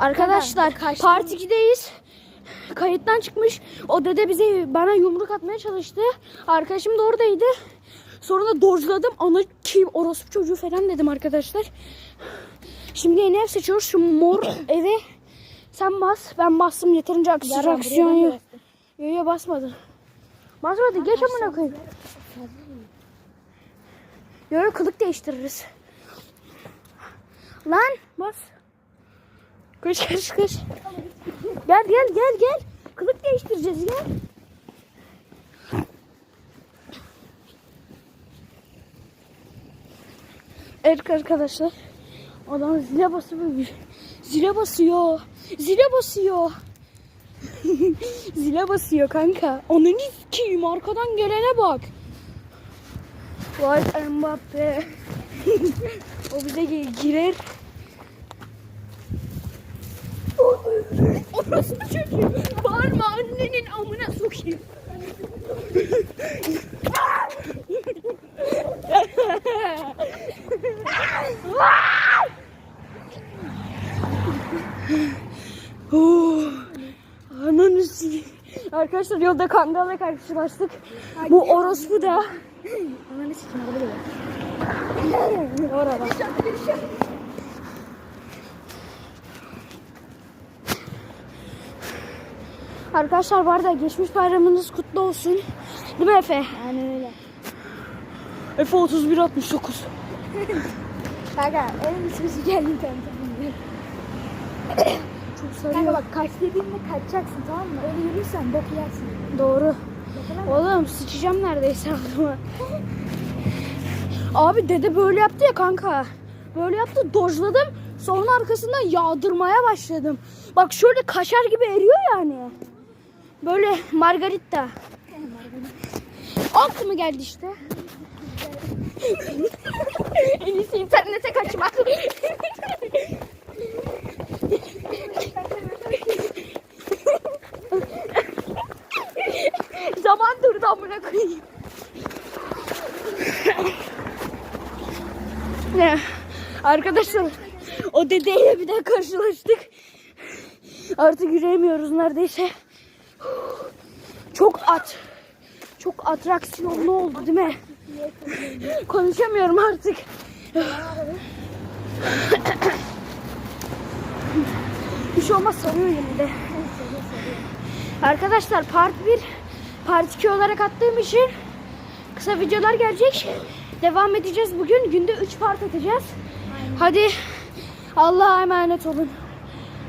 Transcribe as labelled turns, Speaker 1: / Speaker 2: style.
Speaker 1: Arkadaşlar
Speaker 2: kaçtı.
Speaker 1: part 2'deyiz. Kayıttan çıkmış. O dede bize bana yumruk atmaya çalıştı. Arkadaşım da oradaydı. Sonra da dojladım. Ana kim orospu çocuğu falan dedim arkadaşlar. Şimdi yeni ev seçiyoruz. Şu mor eve sen bas. Ben bastım yeterince aksiyon aksiyon yok. Yok yok basmadı. Basmadı. Geç amına koyayım. Yok yok kılık değiştiririz. Lan bas. Koş koş koş. Gel gel gel gel. Kılık değiştireceğiz gel. Evet arkadaşlar. Adam zile basıyor. Zile basıyor. Zile basıyor. zile basıyor kanka. Onun kim arkadan gelene bak. Vay Mbappe. o bize gi- girer. Mı çocuğu? Bağırma annenin amına sokayım. Oh, sikeyim. Arkadaşlar yolda kangalla karşılaştık. Bu orospu da
Speaker 2: Ananı geliyor.
Speaker 1: orada. Arkadaşlar bu arada geçmiş bayramınız kutlu olsun. Değil mi Efe?
Speaker 2: Aynen öyle.
Speaker 1: Efe 3169.
Speaker 2: Kanka en iyisi geldi kanka.
Speaker 1: Çok sarıyor.
Speaker 2: Kanka bak kaç dediğinde kaçacaksın tamam mı? Öyle yürürsen bok yersin.
Speaker 1: Doğru. Oğlum sıçacağım neredeyse altıma. Abi dede böyle yaptı ya kanka. Böyle yaptı dojladım. Sonra arkasından yağdırmaya başladım. Bak şöyle kaşar gibi eriyor yani. Böyle margarita. Alt mı geldi işte? en iyisi internete kaçmak. Zaman durdu amına koyayım. Ne? Arkadaşlar o dedeyle bir daha karşılaştık. Artık yürüyemiyoruz neredeyse. Çok at. Çok atraksiyonlu oldu değil mi? Konuşamıyorum artık. Bir şey olmaz sarıyor yine de. Arkadaşlar part 1 part 2 olarak attığım için kısa videolar gelecek. Devam edeceğiz bugün. Günde 3 part atacağız. Hadi Allah'a emanet olun.